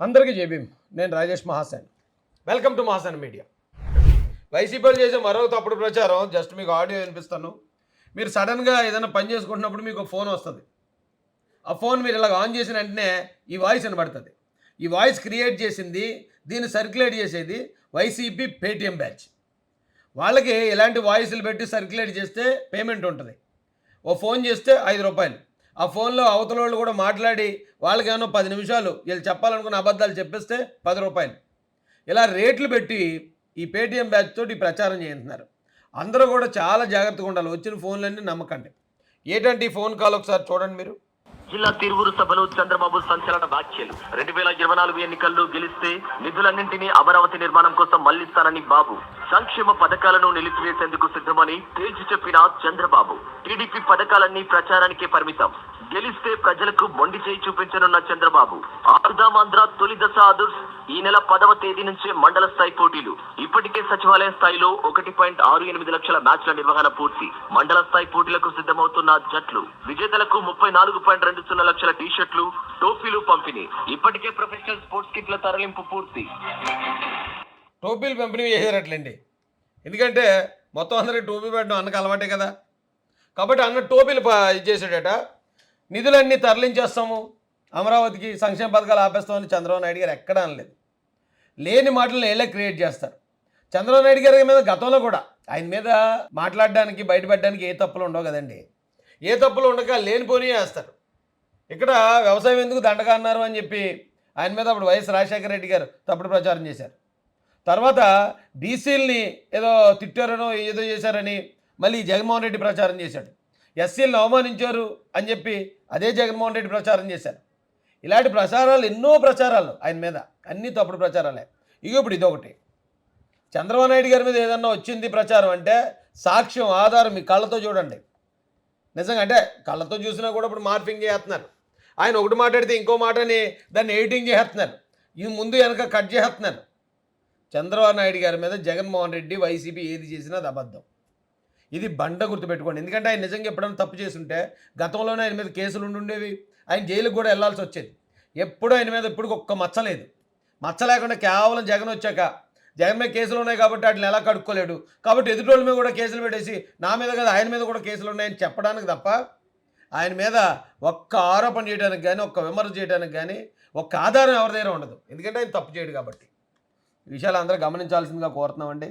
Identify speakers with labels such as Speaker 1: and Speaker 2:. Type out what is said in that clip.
Speaker 1: అందరికీ జేబీమ్ నేను Rajesh Mahasen. Welcome to Mahasen media. వైసీపీలు చేసే మరో తప్పుడు ప్రచారం జస్ట్ మీకు ఆడియో వినిపిస్తాను. మీరు సడన్గా ఏదైనా పని చేసుకుంటున్నప్పుడు మీకు ఫోన్ వస్తుంది. ఆ ఫోన్ మీరు ఇలా ఆన్ చేసిన వెంటనే ఈ వాయిస్ వినబడుతుంది. ఈ వాయిస్ క్రియేట్ చేసింది దీన్ని సర్క్యులేట్ చేసేది వైసీపీ పేటిఎం బ్యాచ్. వాళ్ళకి ఇలాంటి వాయిస్లు పెట్టి సర్క్యులేట్ చేస్తే పేమెంట్ ఉంటుంది. ఓ ఫోన్ చేస్తే ఐదు రూపాయలు. ఆ ఫోన్లో అవతల వాళ్ళు కూడా మాట్లాడి వాళ్ళకేమో పది నిమిషాలు వీళ్ళు చెప్పాలనుకున్న అబద్ధాలు చెప్పిస్తే పది రూపాయలు. ఇలా రేట్లు పెట్టి ఈ పేటీఎం బ్యాచ్ తోటి ప్రచారం చేస్తున్నారు అందరూ కూడా చాలా జాగ్రత్తగా ఉండాలి. వచ్చిన ఫోన్లన్నీ నమ్మకండి. ఏంటంటే ఈ ఫోన్ కాల్ ఒకసారి చూడండి మీరు.
Speaker 2: జిల్లా తిరువురు సభలో చంద్రబాబు సంచలన వ్యాఖ్యలు. రెండు వేల ఇరవై నాలుగు ఎన్నికల్లో గెలిస్తే నిధులన్నింటినీ అమరావతి నిర్మాణం కోసం మళ్ళిస్తానని బాబు. సంక్షేమ పథకాలను నిలిపివేసేందుకు సిద్ధమని తేల్చి చెప్పిన చంద్రబాబు. టీడీపీ పథకాలన్నీ ప్రచారానికే పరిమితం. గెలిస్తే ప్రజలకు మొండి చేయి చూపించనున్న చంద్రబాబు. ఆరుదామాంధ్ర తొలి దశ ఆదుర్స్ ఈ నెల పదవ తేదీ నుంచే మండల స్థాయి పోటీలు. ఇప్పటికే సచివాలయ స్థాయిలో ఒకటి పాయింట్ ఆరు ఎనిమిది లక్షల మ్యాచ్ల నిర్వహణ పూర్తి. మండల స్థాయి పోటీలకు సిద్ధమవుతున్న జట్లు. విజేతలకు ముప్పై నాలుగు పాయింట్ రెండు సున్నా లక్షల టీషర్ట్లు టోపీలు పంపిణీ. ఇప్పటికే ప్రొఫెషనల్ స్పోర్ట్స్ కిట్ల తరలింపు పూర్తి.
Speaker 1: టోపీలు పంపిణీ చేసేటట్లండి. ఎందుకంటే మొత్తం అందరికి టోపీ పెట్టడం అన్నకు అలవాటే కదా. కాబట్టి అన్న టోపీలు ఇచ్చేసాడట నిధులన్నీ తరలించేస్తాము. అమరావతికి సంక్షేమ పథకాలు ఆపేస్తామని చంద్రబాబు నాయుడు గారు ఎక్కడ అనలేదు. లేని మాటలను వీళ్ళే క్రియేట్ చేస్తారు. చంద్రబాబు నాయుడు గారి మీద గతంలో కూడా ఆయన మీద మాట్లాడడానికి బయటపెట్టడానికి ఏ తప్పులు ఉండవు కదండి. ఏ తప్పులు ఉండక లేనిపోని వేస్తారు ఇక్కడ వ్యవసాయం ఎందుకు దండగా అన్నారు అని చెప్పి ఆయన మీద అప్పుడు వైఎస్ రాజశేఖర రెడ్డి గారు తప్పుడు ప్రచారం చేశారు. తర్వాత బీసీలని ఏదో తిట్టారనో ఏదో చేశారని మళ్ళీ జగన్మోహన్ రెడ్డి ప్రచారం చేశాడు. ఎస్సీలను అవమానించారు అని చెప్పి అదే జగన్మోహన్ రెడ్డి ప్రచారం చేశారు. ఇలాంటి ప్రచారాలు ఎన్నో ప్రచారాలు ఆయన మీద అన్నీ తప్పుడు ప్రచారాలే. ఇక ఇప్పుడు ఇదొకటి. చంద్రబాబు నాయుడు గారి మీద ఏదన్నా వచ్చింది ప్రచారం అంటే సాక్ష్యం ఆధారం మీ కళ్ళతో చూడండి. నిజంగా అంటే కళ్ళతో చూసినా కూడా ఇప్పుడు మార్పింగ్ చేస్తున్నారు. ఆయన ఒకటి మాట్లాడితే ఇంకో మాటని దాన్ని ఎడిటింగ్ చేస్తున్నారు. ఇది ముందు వెనక కట్ చేస్తున్నారు. చంద్రబాబు నాయుడు గారి మీద జగన్మోహన్ రెడ్డి వైసీపీ ఏది చేసినా అది అబద్ధం. ఇది బండ గుర్తుపెట్టుకోండి. ఎందుకంటే ఆయన నిజంగా ఎప్పుడైనా తప్పు చేస్తుంటే గతంలోనే ఆయన మీద కేసులు ఉండుండేవి ఆయన జైలుకు కూడా వెళ్ళాల్సి వచ్చేది. ఎప్పుడూ ఆయన మీద ఇప్పుడు ఒక్క మచ్చ లేదు. మచ్చ లేకుండా కేవలం జగన్ వచ్చాక జగన్ మీద కేసులు ఉన్నాయి కాబట్టి వాటిని ఎలా కడుక్కోలేడు? కాబట్టి ఎదుటోళ్ళ మీద కూడా కేసులు పెట్టేసి నా మీద కదా ఆయన మీద కూడా కేసులు ఉన్నాయని చెప్పడానికి తప్ప ఆయన మీద ఒక్క ఆరోపణ చేయడానికి కానీ ఒక్క విమర్శ చేయడానికి కానీ ఒక్క ఆధారం ఎవరి దగ్గర ఉండదు. ఎందుకంటే ఆయన తప్పు చేయడు కాబట్టి. ఈ విషయాలు అందరూ గమనించాల్సిందిగా కోరుతున్నామండి.